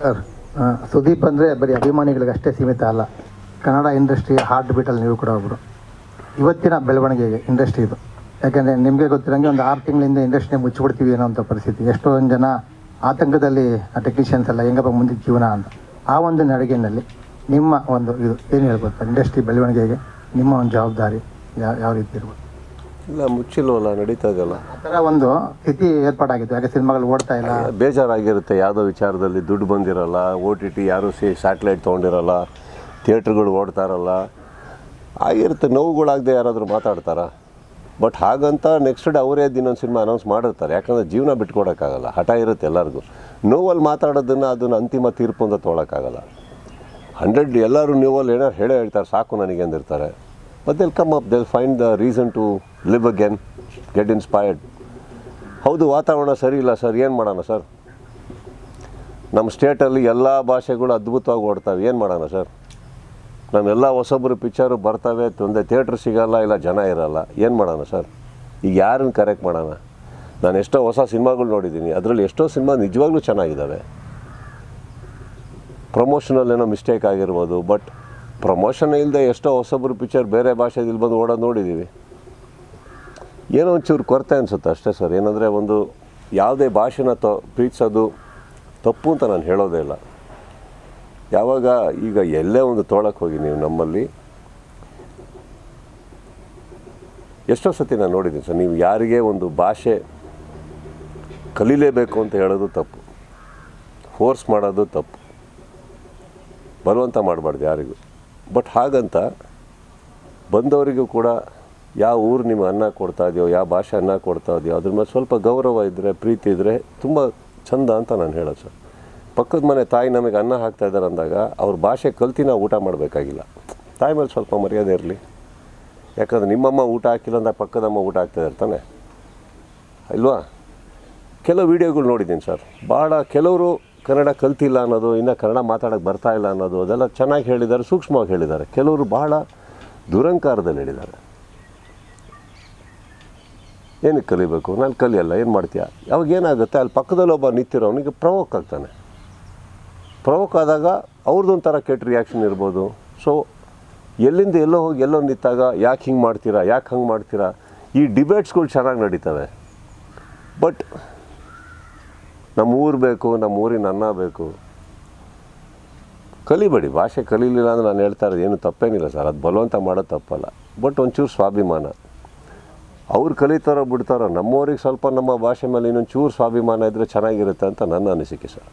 Sir Sudeep ಅಂದರೆ ಬರೀ ಅಭಿಮಾನಿಗಳಿಗೆ ಅಷ್ಟೇ ಸೀಮಿತ ಅಲ್ಲ. ಕನ್ನಡ ಇಂಡಸ್ಟ್ರಿಯ ಹಾರ್ಟ್ ಬೀಟಲ್ಲಿ ನೀವು ಕೂಡ ಒಬ್ಬರು ಇವತ್ತಿನ ಬೆಳವಣಿಗೆಗೆ ಇಂಡಸ್ಟ್ರಿ ಇದು. ಯಾಕೆಂದರೆ ನಿಮಗೆ ಗೊತ್ತಿರೋಂಗೆ ಒಂದು ಆರು ತಿಂಗಳಿಂದ ಇಂಡಸ್ಟ್ರಿ ಮುಚ್ಚಿಬಿಡ್ತೀವಿ ಅನ್ನೋ ಅಂಥ ಪರಿಸ್ಥಿತಿ. ಎಷ್ಟೊಂದು ಜನ ಆತಂಕದಲ್ಲಿ ಟೆಕ್ನಿಷಿಯನ್ಸ್ ಎಲ್ಲ ಹೆಂಗಪ್ಪ ಮುಂದಿನ ಜೀವನ ಅಂತ. ಆ ಒಂದು ನಡಿಗೆಯಲ್ಲಿ ನಿಮ್ಮ ಒಂದು ಇದು ಏನು ಹೇಳ್ಬೋದು? ಇಂಡಸ್ಟ್ರಿ ಬೆಳವಣಿಗೆಗೆ ನಿಮ್ಮ ಒಂದು ಜವಾಬ್ದಾರಿ ಯಾವ ಯಾವ ರೀತಿ ಇರ್ಬೋದು? ಇಲ್ಲ ಮುಚ್ಚಿಲ್ವಲ್ಲ ನಡೀತಾ ಇದೆಯಲ್ಲ ಆ ಥರ ಒಂದು ಸ್ಥಿತಿ ಏರ್ಪಾಡಾಗಿತ್ತು. ಯಾಕೆ ಸಿನಿಮಾಗಳು ಓಡ್ತಾ ಇಲ್ಲ? ಬೇಜಾರಾಗಿರುತ್ತೆ. ಯಾವುದೋ ವಿಚಾರದಲ್ಲಿ ದುಡ್ಡು ಬಂದಿರಲ್ಲ ಓ ಟಿ ಟಿ ಯಾರು ಸಿ ಸ್ಯಾಟ್ಲೈಟ್ ತೊಗೊಂಡಿರಲ್ಲ ಥಿಯೇಟ್ರ್ಗಳು ಓಡ್ತಾ ಇರಲ್ಲ. ಆಗಿರುತ್ತೆ ನೋವುಗಳಾಗದೆ ಯಾರಾದರೂ ಮಾತಾಡ್ತಾರ? ಬಟ್ ಹಾಗಂತ ನೆಕ್ಸ್ಟ್ ಡೇ ಅವರೇ ಇನ್ನೊಂದು ಸಿನಿಮಾ ಅನೌನ್ಸ್ ಮಾಡಿರ್ತಾರೆ. ಯಾಕಂದರೆ ಜೀವನ ಬಿಟ್ಕೊಡೋಕ್ಕಾಗಲ್ಲ. ಹಠ ಇರುತ್ತೆ ಎಲ್ಲರಿಗೂ. ನೋವಲ್ಲಿ ಮಾತಾಡೋದನ್ನು ಅದನ್ನು ಅಂತಿಮ ತೀರ್ಪು ಅಂತ ತೊಗೊಳಕ್ಕಾಗಲ್ಲ. ಹಂಡ್ರೆಡ್ ಎಲ್ಲರೂ ನೋವಲ್ಲಿ ಏನಾರು ಹೇಳೇ ಹೇಳ್ತಾರೆ ಸಾಕು ನನಗೆ ಅಂದಿರ್ತಾರೆ. But they'll come up they'll find the reason to live again get inspired ಹೌದು, ವಾತಾವರಣ ಸರಿ ಇಲ್ಲ ಸರ್. ಏನು ಮಾಡೋಣ ಸರ್? ನಮ್ಮ ಸ್ಟೇಟಲ್ಲಿ ಎಲ್ಲ ಭಾಷೆಗಳು ಅದ್ಭುತವಾಗಿ ಓಡ್ತಾವೆ. ಏನು ಮಾಡೋಣ ಸರ್? ನಮ್ಮೆಲ್ಲ ಹೊಸೊಬ್ಬರು ಪಿಕ್ಚರು ಬರ್ತವೆ. ಒಂದೇ ಥಿಯೇಟ್ರ್ ಸಿಗೋಲ್ಲ, ಇಲ್ಲ ಜನ ಇರೋಲ್ಲ. ಏನು ಮಾಡೋಣ ಸರ್? ಈಗ ಯಾರನ್ನು ಕರೆಕ್ಟ್ ಮಾಡೋಣ? ನಾನು ಎಷ್ಟೋ ಹೊಸ ಸಿನಿಮಾಗಳು ನೋಡಿದ್ದೀನಿ. ಅದರಲ್ಲಿ ಎಷ್ಟೋ ಸಿನಿಮಾ ನಿಜವಾಗ್ಲೂ ಚೆನ್ನಾಗಿದ್ದಾವೆ ಪ್ರಮೋಷನಲ್ಲಿ ಏನೋ ಮಿಸ್ಟೇಕ್ ಆಗಿರ್ಬೋದು ಬಟ್ ಪ್ರಮೋಷನ್ ಇಲ್ಲದೆ ಎಷ್ಟೋ ಹೊಸೊಬ್ಬರು ಪಿಕ್ಚರ್ ಬೇರೆ ಭಾಷೆದಲ್ಲಿ ಬಂದು ಓಡೋದು ನೋಡಿದ್ದೀವಿ ಏನೋ ಒಂಚೂರು ಕೊರತೆ ಅನಿಸುತ್ತೆ ಅಷ್ಟೇ ಸರ್. ಏನಂದರೆ ಒಂದು ಯಾವುದೇ ಭಾಷೆನ ತ, ಪ್ರೀತಿಸೋದು ತಪ್ಪು ಅಂತ ನಾನು ಹೇಳೋದೇ ಇಲ್ಲ. ಯಾವಾಗ ಈಗ ಎಲ್ಲೇ ಒಂದು ತೋಳಕ್ಕೆ ಹೋಗಿ ನೀವು ನಮ್ಮಲ್ಲಿ, ಎಷ್ಟೋ ಸತಿ ನಾನು ನೋಡಿದ್ದೀನಿ ಸರ್, ನೀವು ಯಾರಿಗೆ ಒಂದು ಭಾಷೆ ಕಲೀಲೇಬೇಕು ಅಂತ ಹೇಳೋದು ತಪ್ಪು. ಫೋರ್ಸ್ ಮಾಡೋದು ತಪ್ಪು. ಬಲವಂತ ಮಾಡಬಾರ್ದು ಯಾರಿಗೂ. ಬಟ್ ಹಾಗಂತ ಬಂದವರಿಗೂ ಕೂಡ ಯಾವ ಊರು ನಿಮ್ಮ ಅನ್ನ ಕೊಡ್ತಾ ಇದೆಯೋ, ಯಾವ ಭಾಷೆ ಅನ್ನ ಕೊಡ್ತಾ ಇದೆಯೋ, ಅದ್ರ ಮೇಲೆ ಸ್ವಲ್ಪ ಗೌರವ ಇದ್ದರೆ ಪ್ರೀತಿ ಇದ್ದರೆ ತುಂಬ ಚಂದ ಅಂತ ನಾನು ಹೇಳೋದು ಸರ್. ಪಕ್ಕದ ಮನೆ ತಾಯಿ ನಮಗೆ ಅನ್ನ ಹಾಕ್ತಾ ಇದ್ದಾರೆ ಅಂದಾಗ ಅವ್ರ ಭಾಷೆ ಕಲ್ತಿ ನಾವು ಊಟ ಮಾಡಬೇಕಾಗಿಲ್ಲ. ತಾಯಿ ಮೇಲೆ ಸ್ವಲ್ಪ ಮರ್ಯಾದೆ ಇರಲಿ. ಯಾಕಂದ್ರೆ ನಿಮ್ಮಮ್ಮ ಊಟ ಹಾಕಿಲ್ಲ ಅಂದಾಗ ಪಕ್ಕದಮ್ಮ ಊಟ ಹಾಕ್ತಾ ಇರ್ತಾನೆ ಇಲ್ವಾ? ಕೆಲವು ವೀಡಿಯೋಗಳು ನೋಡಿದ್ದೀನಿ ಸರ್. ಭಾಳ ಕೆಲವರು ಕನ್ನಡ ಕಲ್ತಿಲ್ಲ ಅನ್ನೋದು, ಇನ್ನು ಕನ್ನಡ ಮಾತಾಡೋಕ್ಕೆ ಬರ್ತಾ ಇಲ್ಲ ಅನ್ನೋದು, ಅದೆಲ್ಲ ಚೆನ್ನಾಗಿ ಹೇಳಿದ್ದಾರೆ, ಸೂಕ್ಷ್ಮವಾಗಿ ಹೇಳಿದ್ದಾರೆ. ಕೆಲವರು ಬಹಳ ದುರಂಕಾರದಲ್ಲಿ ಹೇಳಿದ್ದಾರೆ. ಏನಕ್ಕೆ ಕಲಿಬೇಕು? ನಾನು ಕಲಿಯಲ್ಲ, ಏನು ಮಾಡ್ತೀಯ? ಅವಾಗ ಏನಾಗುತ್ತೆ? ಅಲ್ಲಿ ಪಕ್ಕದಲ್ಲಿ ಒಬ್ಬ ನಿಂತಿರೋ ಅವನಿಗೆ ಪ್ರವೋಕ್ ಆಗ್ತಾನೆ. ಪ್ರವೋಕ್ ಆದಾಗ ಅವ್ರದ್ದೊಂಥರ ಕೆಟ್ಟ ರಿಯಾಕ್ಷನ್ ಇರ್ಬೋದು. ಸೊ ಎಲ್ಲಿಂದ ಎಲ್ಲೋ ಹೋಗಿ ಎಲ್ಲೋ ನಿಂತಾಗ ಯಾಕೆ ಹಿಂಗೆ ಮಾಡ್ತೀರಾ, ಯಾಕೆ ಹಂಗೆ ಮಾಡ್ತೀರಾ? ಈ ಡಿಬೇಟ್ಸ್ಗಳು ಚೆನ್ನಾಗಿ ನಡೀತವೆ. ಬಟ್ ನಮ್ಮ ಊರು ಬೇಕು ನಮ್ಮ ಊರಿನ ಅನ್ನ ಬೇಕು. ಕಲಿಬೇಡಿ. ಭಾಷೆ ಕಲೀಲಿಲ್ಲ ಅಂದರೆ ನಾನು ಹೇಳ್ತಾ ಇರೋದು ಏನು ತಪ್ಪೇನಿಲ್ಲ ಸರ್. ಅದು ಬಲವಂತ ಮಾಡೋದು ತಪ್ಪಲ್ಲ. ಬಟ್ ಒಂಚೂರು ಸ್ವಾಭಿಮಾನ. ಅವ್ರು ಕಲಿತಾರೋ, ಬಿಡ್ತಾರೋ. ನಮ್ಮವ್ರಿಗೆ ಸ್ವಲ್ಪ ನಮ್ಮ ಭಾಷೆ ಮೇಲೆ ಇನ್ನೊಂದು ಚೂರು ಸ್ವಾಭಿಮಾನ ಇದ್ದರೆ ಚೆನ್ನಾಗಿರುತ್ತೆ ಅಂತ ನನ್ನ ಅನಿಸಿಕೆ ಸರ್.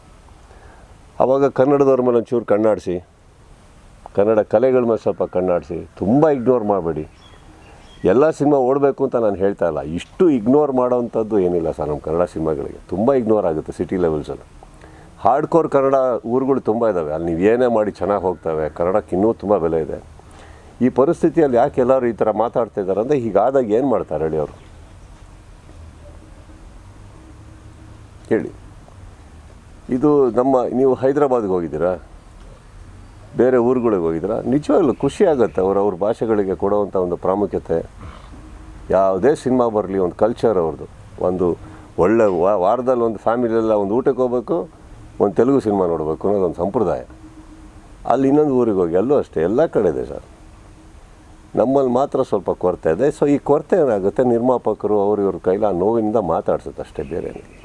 ಆವಾಗ ಕನ್ನಡದವ್ರ ಮೇಲೆ ಒಂಚೂರು ಕಣ್ಣಾಡಿಸಿ, ಕನ್ನಡ ಕಲೆಗಳ ಮೇಲೆ ಸ್ವಲ್ಪ ಕಣ್ಣಾಡಿಸಿ, ತುಂಬ ಇಗ್ನೋರ್ ಮಾಡಬೇಡಿ. ಎಲ್ಲ ಸಿನಿಮಾ ಓಡಬೇಕು ಅಂತ ನಾನು ಹೇಳ್ತಾ ಇಲ್ಲ. ಇಷ್ಟು ಇಗ್ನೋರ್ ಮಾಡೋವಂಥದ್ದು ಏನಿಲ್ಲ ಸರ್ ನಮ್ಮ ಕನ್ನಡ ಸಿನಿಮಾಗಳಿಗೆ. ತುಂಬ ಇಗ್ನೋರ್ ಆಗುತ್ತೆ ಸಿಟಿ ಲೆವೆಲ್ಸಲ್ಲಿ ಹಾರ್ಡ್ ಕೋರ್ ಕನ್ನಡ ಊರುಗಳು ತುಂಬ ಇದ್ದಾವೆ. ಅಲ್ಲಿ ನೀವು ಏನೇ ಮಾಡಿ ಚೆನ್ನಾಗಿ ಹೋಗ್ತವೆ. ಕನ್ನಡಕ್ಕೆ ಇನ್ನೂ ತುಂಬ ಬೆಲೆ ಇದೆ. ಈ ಪರಿಸ್ಥಿತಿಯಲ್ಲಿ ಯಾಕೆ ಎಲ್ಲರೂ ಈ ಥರ ಮಾತಾಡ್ತಾ ಇದ್ದಾರೆ ಅಂದರೆ ಹೀಗಾದಾಗ ಏನು ಮಾಡ್ತಾರೆ ಹೇಳಿ ಅವರು? ಹೇಳಿ ಇದು ನಮ್ಮ, ನೀವು ಹೈದ್ರಾಬಾದ್ಗೆ ಹೋಗಿದ್ದೀರಾ? ಬೇರೆ ಊರುಗಳಿಗೆ ಹೋಗಿದ್ದೀರಾ? ನಿಜವಾಗ್ಲೂ ಖುಷಿ ಆಗುತ್ತೆ ಅವ್ರ ಅವ್ರ ಭಾಷೆಗಳಿಗೆ ಕೊಡುವಂಥ ಒಂದು ಪ್ರಾಮುಖ್ಯತೆ. ಯಾವುದೇ ಸಿನಿಮಾ ಬರಲಿ, ಒಂದು ಕಲ್ಚರ್ ಅವ್ರದ್ದು. ಒಂದು ಒಳ್ಳೆ ವಾರದಲ್ಲಿ ಒಂದು ಫ್ಯಾಮಿಲಿಯೆಲ್ಲ ಒಂದು ಊಟಕ್ಕೆ ಹೋಗ್ಬೇಕು, ಒಂದು ತೆಲುಗು ಸಿನಿಮಾ ನೋಡಬೇಕು ಅನ್ನೋದೊಂದು ಸಂಪ್ರದಾಯ. ಅಲ್ಲಿ ಇನ್ನೊಂದು ಊರಿಗೆ ಹೋಗಿ, ಅಲ್ಲೂ ಅಷ್ಟೇ, ಎಲ್ಲ ಕಡೆ ಇದೆ ಸರ್. ನಮ್ಮಲ್ಲಿ ಮಾತ್ರ ಸ್ವಲ್ಪ ಕೊರತೆ ಇದೆ. ಸೊ ಈ ಕೊರತೆ ಏನಾಗುತ್ತೆ? ನಿರ್ಮಾಪಕರು ಅವ್ರ ಇವ್ರ ಕೈಲಿ ಆ ನೋವಿನಿಂದ ಮಾತಾಡ್ಸುತ್ತೆ ಅಷ್ಟೇ ಬೇರೆ